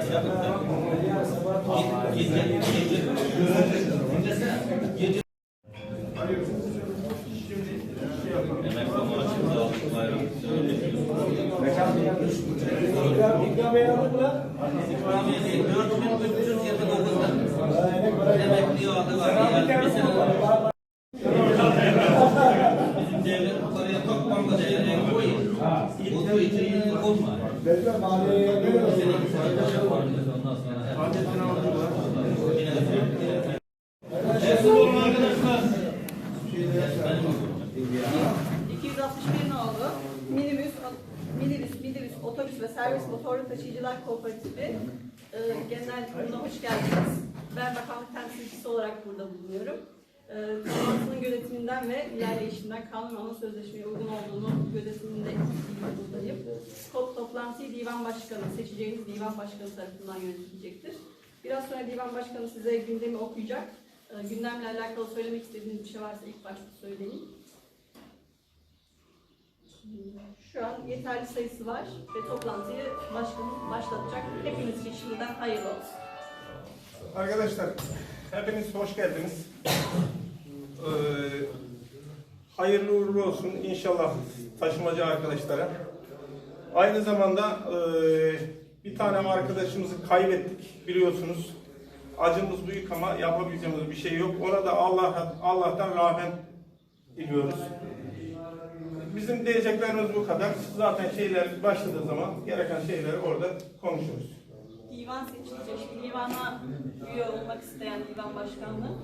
15 de Şey, şey yapın. Git, git, git, git. Dinlesene. Gece. Emekli maaşımızı aldık bayram. İkramiye aldık lan. İkramiye değil, 4329'dan. Emekli aldık abi. Yani bir sene Bizim devlet paraya çok banka değerine koyuyor. Bu için yıllık olma. Bekle maliyeye göre. Senin sayıda var. Ondan sonra. adetini aldılar. Arkadaşlar? 261 nolu minibüs, minibüs, minibüs, otobüs ve servis motorlu taşıyıcılar kooperatifi e, genel kuruluna hoş geldiniz. Ben bakanlık temsilcisi olarak burada bulunuyorum. E, toplantının yönetiminden ve ilerleyişinden kanun ana sözleşmeye uygun olduğunu gözetiminde divan başkanı, seçeceğiniz divan başkanı tarafından yönetilecektir. Biraz sonra divan başkanı size gündemi okuyacak. E, gündemle alakalı söylemek istediğiniz bir şey varsa ilk başta söyleyin. Şu an yeterli sayısı var ve toplantıyı başkanım başlatacak. Hepiniz için şimdiden hayırlı olsun. Arkadaşlar hepiniz hoş geldiniz. Ee, hayırlı uğurlu olsun inşallah taşımacı arkadaşlara. Aynı zamanda e, bir tane arkadaşımızı kaybettik biliyorsunuz. Acımız büyük ama yapabileceğimiz bir şey yok. Ona da Allah Allah'tan rahmet diliyoruz. Bizim diyeceklerimiz bu kadar. Zaten şeyler başladığı zaman gereken şeyleri orada konuşuruz. Divan seçilecek. Divana üye olmak isteyen divan başkanlığı.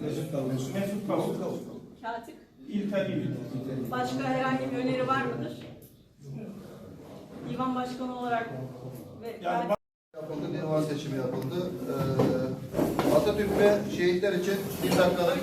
Mesut Kavus. Mesut Kavus. Katip. İlter İl. Başka herhangi bir öneri var mıdır? Divan başkanı olarak ve Yani katip Yapıldı, divan seçimi yapıldı. Ee, Atatürk ve şehitler için bir dakikalık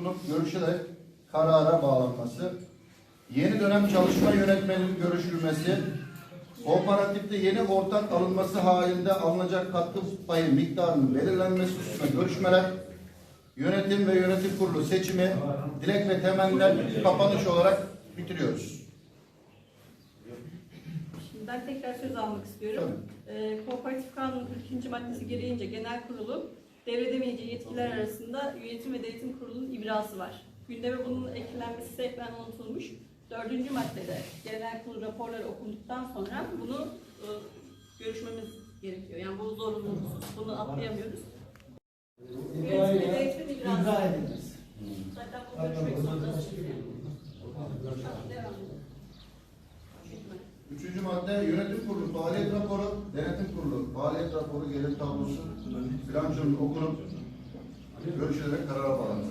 okunup görüşülerek karara bağlanması, yeni dönem çalışma yönetmeninin görüşülmesi, kooperatifte yeni ortak alınması halinde alınacak katkı payı miktarının belirlenmesi hususunda görüşmeler, yönetim ve yönetim kurulu seçimi, dilek ve temenniler kapanış olarak bitiriyoruz. Şimdi ben tekrar söz almak istiyorum. Ee, Kooperatif Kanunu 42. maddesi gereğince genel kurulu devredemeyeceği yetkiler arasında yönetim ve denetim kurulunun ibrası var. Gündeme bunun eklenmesi sehven unutulmuş. Dördüncü maddede genel kurul raporları okunduktan sonra bunu e, görüşmemiz gerekiyor. Yani bu zorunlu husus. Bunu atlayamıyoruz. Yönetim ve denetim ibrası. Zaten bu görüşmek zorundasınız. Tamam, devam edelim. Üçüncü madde. Yönetim kurulu faaliyet raporu, denetim kurulu faaliyet raporu gelir tablosu, bilançonun okunup görüşülerek karara okuyun.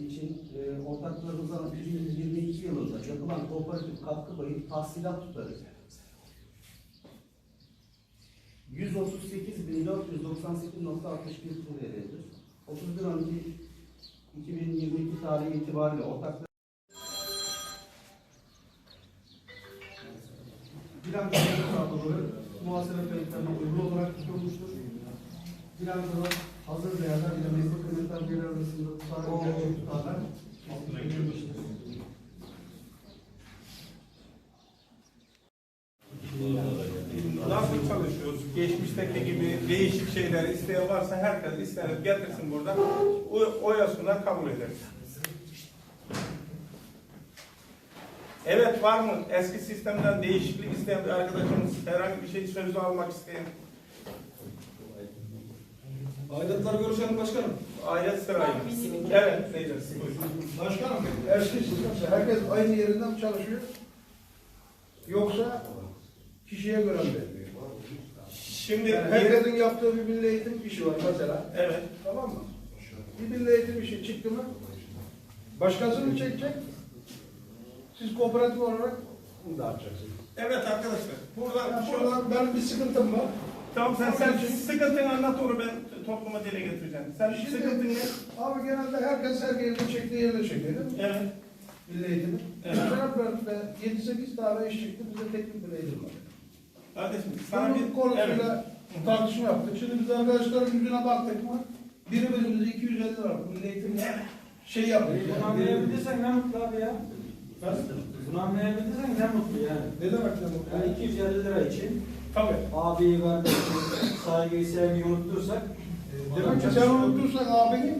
için e, ortaklarımızdan 2022 yılında yapılan kooperatif katkı payı tahsilat tutarı 138.498.61 TL'dir. 31 Aralık 2022 tarihi itibariyle ortaklar Bilançoların tabloları muhasebe kayıtlarına uygun olarak tutulmuştur. Bilançoda hazır değerler ile meslek kayıtlar bir arasında tutarlı tutarlar verilmiştir. Nasıl çalışıyoruz? Geçmişteki gibi değişik şeyler isteyen varsa herkes ister getirsin burada. O, oyasına kabul ederiz. Evet var mı? Eski sistemden değişiklik isteyen bir arkadaşımız herhangi bir şey sözü almak isteyen Aidatlar görüşelim başkanım. ayet sırayla. Evet. Buyurun. Başkanım, eski sistemse herkes aynı yerinden mi çalışıyor? Yoksa kişiye göre mi? Şimdi Yani herkesin yaptığı bir milli eğitim işi var mesela. evet. Tamam mı? Bir milli eğitim işi çıktı mı başkasını çekecek. Siz kooperatif olarak bunu dağıtacaksınız. Evet arkadaşlar. Burada Yani şu şuradan benim bir sıkıntım var. Tamam sen sen sıkıntını anlat onu ben topluma dile getireceğim. Sen Şimdi- sıkıntın ne? Abi genelde herkes her yerine çektiği yerine çekiyor değil mi? Evet. Milli eğitimi. Evet. Şaraplarında 7-8 tane iş çıktı. Bize teknik milli eğitim var. Kardeşim sana Bunun bir konusuyla tartışma yaptık. Şimdi biz arkadaşların yüzüne baktık mı? Biri birimize 250 lira milli eğitimle şey yaptık. Bunu anlayabildiysen ne mutlu abi ya. Bunu anlayabildiysen ne mutlu yani. Ne demek ne bu? Yani 250 lira için tabii. abiyi, kardeşi, saygıyı, sevgiyi unutursak Demek ki sen unutursan abini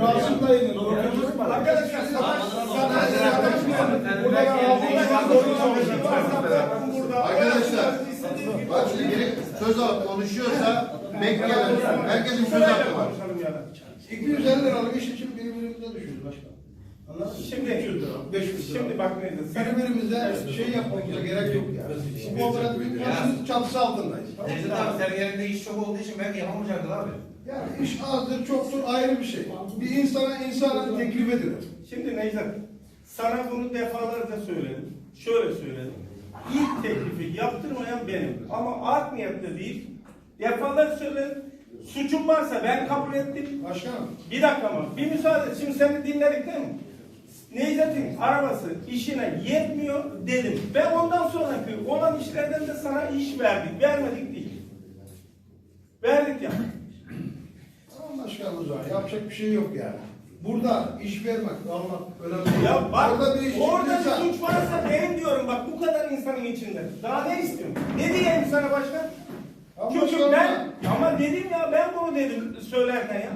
Rasim dayının unutursan Arkadaşlar Arkadaşlar, Bak şimdi biri söz alıp konuşuyorsa bekleyelim. Herkesin söz hakkı var. 250 liralık iş için birbirimize düşüyoruz başkanım. Anladın mı? Şimdi 500 lira, 500 lira. Şimdi bak neydi? Birbirimize şey yapmamıza gerek yok yani. Bu kooperatifin başımız çatısı altındayız. tamam? Necdet abi sergilerinde iş çok olduğu için belki yapamayacaktır abi. Yani iş azdır çoktur ayrı bir şey. Bir insana insana teklif edilir. Şimdi Necdet, sana bunu defalarca söyledim. Şöyle söyledim. İlk teklifi yaptırmayan benim. Ama art niyetle değil. Defalarca söyledim. Suçum varsa ben kabul ettim. Başkanım. Bir dakika ama bir müsaade. Şimdi seni dinledik değil mi? Necdet'in arabası işine yetmiyor dedim. Ben ondan sonraki olan işlerden de sana iş verdik. Vermedik değil. Verdik ya. Tamam başkanım o zaman yapacak bir şey yok yani. Burada iş vermek, almak önemli. Ya bak Orada bir iş orada bir suç varsa benim diyorum bak bu kadar insanın içinde. Daha ne istiyorum? Ne diyeyim sana başka? Ama Çünkü sonra- ben ama dedim ya ben bunu dedim söylerken ya.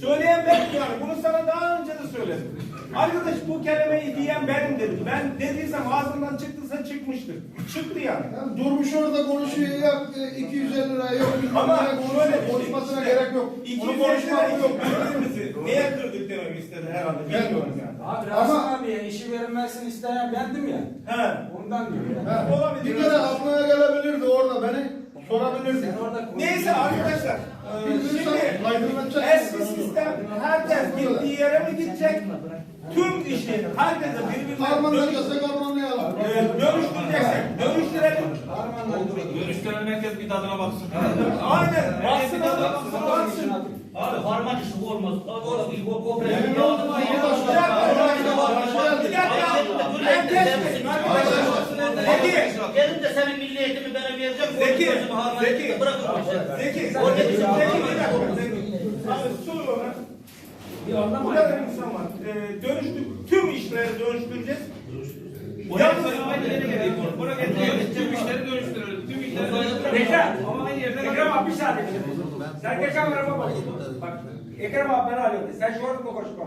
Söyleyen ben yani bunu sana daha önce de söyledim. Arkadaş bu kelimeyi diyen benim dedim. Ben dediysem ağzımdan çıktıysa çıkmıştır. Çıktı yani. Yani durmuş orada konuşuyor ya e, 250 lira yok. Ama şöyle şey, konuşmasına işte, gerek yok. Bunu 250 konuşmak lira yok. birbirimizi neye kırdık demek istedi herhalde. Bilmiyorum yani. Abi Ama- Rasim abiye işi verilmesini isteyen bendim ya. He. Ondan diyor yani. Olabilir. Bir kere aklına gelebilirdi orada beni konuş- Neyse arkadaşlar. e, Biz Şimdi eski sistem herkes gittiği yere mi gidecek? Tüm işi herkese birbirine e, dönüştüreceksek dönüştürelim. Görüştüren herkes bir tadına baksın. Aynen. Baksın adam baksın. Abi harman işi olmaz. Abi orada bir bu bu Bir dakika. Bir dakika. Herkes. Zeki. Gelin de senin milli eğitimi bana verecek. Zeki, Zeki. Zeki. Zeki. Zeki. Dakika. Zeki. Ona. Bu kadar insan var. E, dönüştük. Tüm işleri dönüştüreceğiz. Yalnız. Tüm işleri dönüştürüyoruz. Tüm işleri yerden Ekrem abi bir saniye. Sen geçen bak. Bak, Ekrem abi beni arıyordu. Sen şu orada koşma.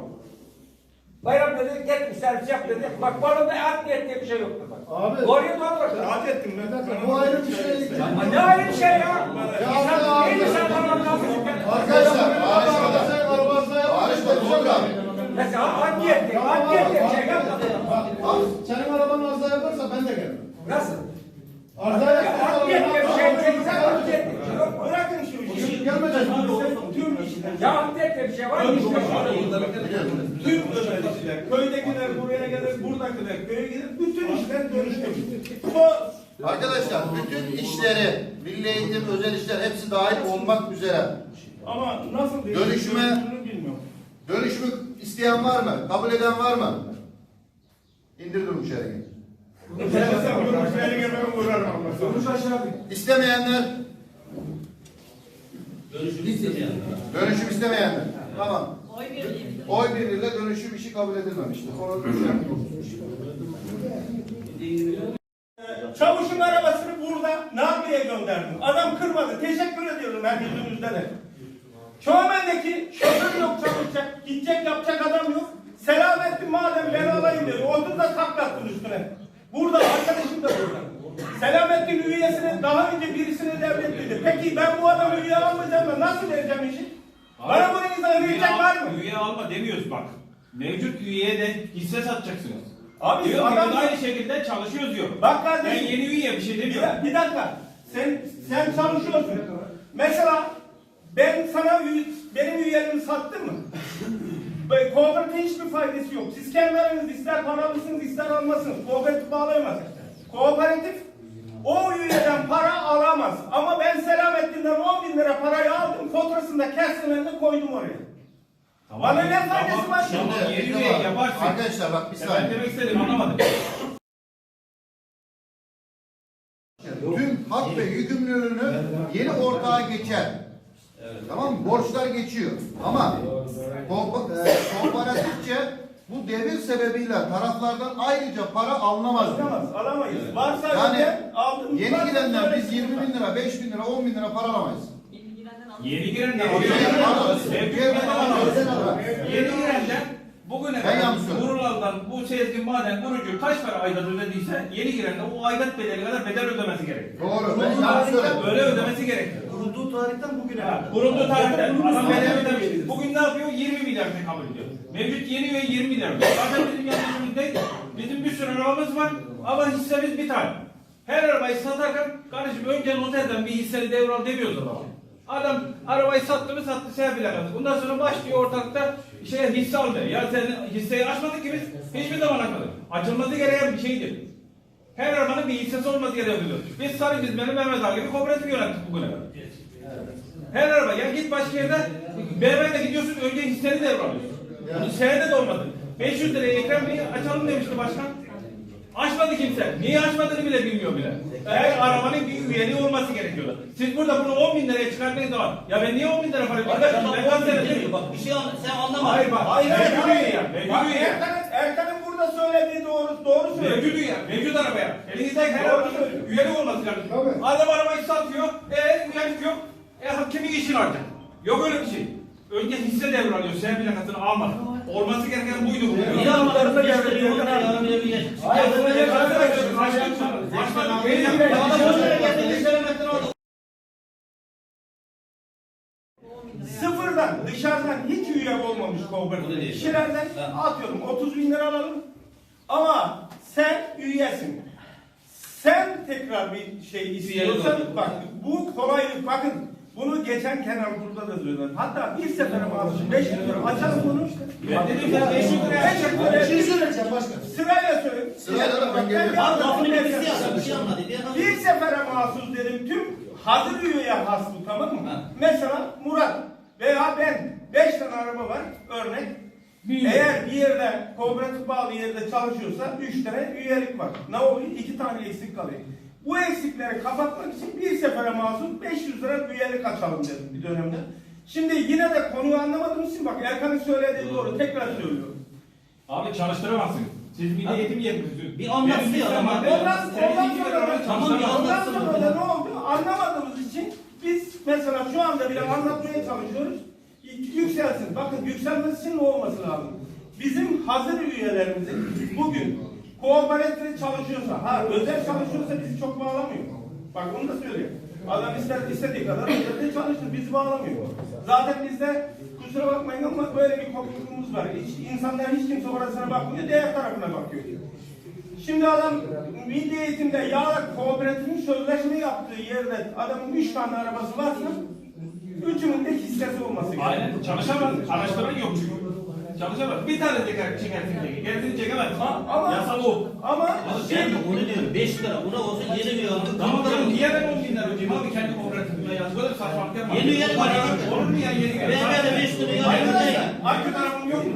Bayram dedi, git servis yap dedi. Bak bu arada art niyet diye bir şey yoktu bak. Abi. Doğruya doğru koş. rahat ettim ben. Bu ayrı bir şey. Ne ayrı bir şey ya? İnsan abi. değil mi sen bana lazım? Arkadaşlar, arkadaşlar, arabasına Barış Bey, Tolga. Mesela art niyet diye, art niyet diye bir şey yapmadı. Abi, senin araban arıza yaparsa ben de gelirim. Nasıl? Arıza Ya art niyet diye bir şey değil. Sen art niyet diye bir şey yok. Bırakın şu işi. Gelmeyecek. Tüm işler. Ya art niyet diye bir şey var mı? Tüm özel işler. Köydekiler buraya gelir, buradakiler köye gelir. Bütün işler dönüştür. Bu Arkadaşlar bütün işleri, milli eğitim, özel işler hepsi dahil olmak üzere. ama nasıl Dönüşüme- dönüştürüldüğünü bilmiyorum. Dönüşümü isteyen var mı? Kabul eden var mı? İndir durmuş yere gel. Ben mesela görmüşleri gelmem vurarım ama. Konuş aşağı bir. İstemeyenler, Dönüşüm istemeyen. dönüşüm istemeyenler. Tamam. Oy birliği. Oy birliğiyle dönüşüm işi kabul edilmemiştir. Onu düşen Çavuşun arabasını burada Nabiye gönderdim. Adam kırmadı. Teşekkür ediyorum her yüzünüzde de. Çoğumendeki şoför yok çalışacak, gidecek yapacak adam yok. Selamettin madem beni alayım dedi. Otur da taklattın üstüne. Burada arkadaşım da burada. Selamettin üyesini daha önce birisini devletliydi. Peki ben bu adamı üye almayacağım da nasıl vereceğim işi? Bana bunu izah edecek var mı? Üye alma demiyoruz bak. Mevcut üyeye de hisse satacaksınız. Abi Diyor adam aynı şekilde çalışıyoruz diyor. Bak Ben kardeşim. yeni üye bir şey Bir, demiyorum. bir dakika. Sen sen çalışıyorsun. Mesela ben sana benim üyelerimi sattım mı? Kooperatifin hiçbir faydası yok. Siz kendi aranızda ister para alırsınız ister almasınız. Kooperatif bağlayamaz. Kooperatif o üyeden para alamaz. Ama ben Selamettin'den 10 bin lira parayı aldım. Faturasını da kestim koydum oraya. Bana ne faydası var? Tamam, Şimdi, Arkadaşlar bak bir Ben saniye. demek istedim anlamadım. Tüm hak ve yükümlülüğünü yeni ortağa geçer. Tamam mı? Borçlar geçiyor. Ama e, kooperatifçe bu devir sebebiyle taraflardan ayrıca para alınamaz. diyor. Alamaz, alamayız. Varsa Yani aldığımız yeni varsa girenler biz söylesin. 20 bin lira, 5 bin lira, 10 bin lira para alamayız. Yeni girenler Yeni alıyor. girenler alıyor. Girenler. Yeni girenler bugüne Ben kadar yanlış söyledim. Bu Sezgin Maden kurucu kaç para aidat ödediyse yeni girenler o aidat bedeli kadar bedel ödemesi gerekiyor. Doğru. Ben yanlış söyledim. Öyle ödemesi gerekiyor. Kurulduğu tarihten bugüne Ha, Kurulduğu tarihten adam bedel ödemiş. Bugün ne yapıyor? 20 milyar tekabül ediyor. Mevcut yeni üye 20 milyar. Zaten bizim yanlışımız değil. Bizim bir sürü arabamız var ama hissemiz bir tane. Her arabayı satarken kardeşim önce noterden bir hisseli devral demiyoruz adama. Adam arabayı sattı mı sattı şey plakası. Bundan sonra başlıyor ortalıkta şey hisse almaya. Ya sen hisseyi açmadık ki biz hiçbir zaman açmadık. Açılması gereken bir şeydir. Her arabanın bir hissesi olması gerekiyor. Biz Sarı Cizmeli Mehmet Ali gibi kooperatif yönettik bugüne kadar. Her araba ya git başka yerde BMW'de gidiyorsun önce hisseni devralıyorsun. Bunun senede de olmadı. 500 liraya Ekrem Bey'i açalım demişti başkan. Açmadı kimse. Niye açmadığını bile bilmiyor bile. Her arabanın bir üyeliği olması gerekiyordu. Siz burada bunu 10 bin liraya çıkarttığınız zaman ya ben niye 10 bin lira para ödüyorum? Arkadaşlar Ben kaç 10 sene bin değil lira. Bak bir şey anla, sen anlamadın. Hayır bak. Hayır, hayır, Mevcut üye ya. Mevcut üye. Erkan'ın burada söylediği doğru, doğru söylüyor. Mevcut üye. Mevcut arabaya. Elinizdeki her arabanın üyelik olması gerekiyor. Adam arabayı satıyor. E üyelik yok. E kimin işini alacak? Yok öyle bir şey. Önce hisse devralıyor. Sen plakasını almadı. Olması gereken buydu. bu. Niye almadın? Müşteri yok ya, yarın bir bir yaş- Sıfırdan dışarıdan hiç üye olmamış kooperatif kişilerden atıyorum 30 bin lira alalım. Ama sen üyesin. Sen tekrar bir şey istiyorsan bak bu kolaylık bakın bunu geçen Kenan burada da söyledim. Hatta bir sefere mahsus 5 lira açalım bunu. Ben dedim ya 500 liraya 500 Bir liraya şey söyleyeceğim başkan. sırayla söyle. Sırayla da ben geliyorum. bir Abi lafını ben bitirdi ya, bir şey anladı. Bir Bir sefere mahsus dedim tüm hazır üyeye has bu tamam mı? Ha. Mesela Murat veya ben 5 tane araba var örnek. Bir Eğer bir yerde kooperatif bağlı yerde çalışıyorsa 3 tane üyelik var. Ne oluyor? 2 tane eksik kalıyor. Bu eksikleri kapatmak için bir sefere mahsus 500 lira üyelik açalım dedim bir dönemde. Şimdi yine de konuyu anlamadığım için bak Erkan'ın söylediği doğru tekrar söylüyorum. Abi çalıştıramazsın. Siz milli eğitim yetkilisi. Bir anlatsın ya adam. Ondan, ondan sonra da, Tamam, bir ondan anlatsın sonra da ne oldu? Anlamadığımız için biz mesela şu anda bile anlatmaya çalışıyoruz. Yükselsin. Bakın yükselmesi için ne olması lazım? Bizim hazır üyelerimizin bugün kooperatifte çalışıyorsa, ha özel çalışıyorsa bizi çok bağlamıyor. Bak onu da söyleyeyim. Adam ister istediği kadar özelde çalışır, bizi bağlamıyor. Zaten bizde kusura bakmayın ama böyle bir kopukluluğumuz var. Hiç, insanlar hiç kimse orasına bakmıyor, diğer tarafına bakıyor. Şimdi adam milli eğitimde ya kooperatifin sözleşme yaptığı yerde adamın üç tane arabası varsa üçünün de hissesi olması gerekiyor. Aynen çalışamaz. Araştıran yok çünkü. Çalışamaz. Bir tane teker çekersin teki. Gerisini çekemez. Ama Yasal o. ama Abi ben onu diyorum. 5 lira. Buna olsa yeni bir aldım. Tamam canım niye ben 10 bin lira ödeyeyim abi kendi kooperatifime yaz. Böyle saçmalık yapma. Yeni üye var. Olur mu ya yeni üye? Ben böyle beş liraya Hayır, aldım. Arka tarafım yok mu?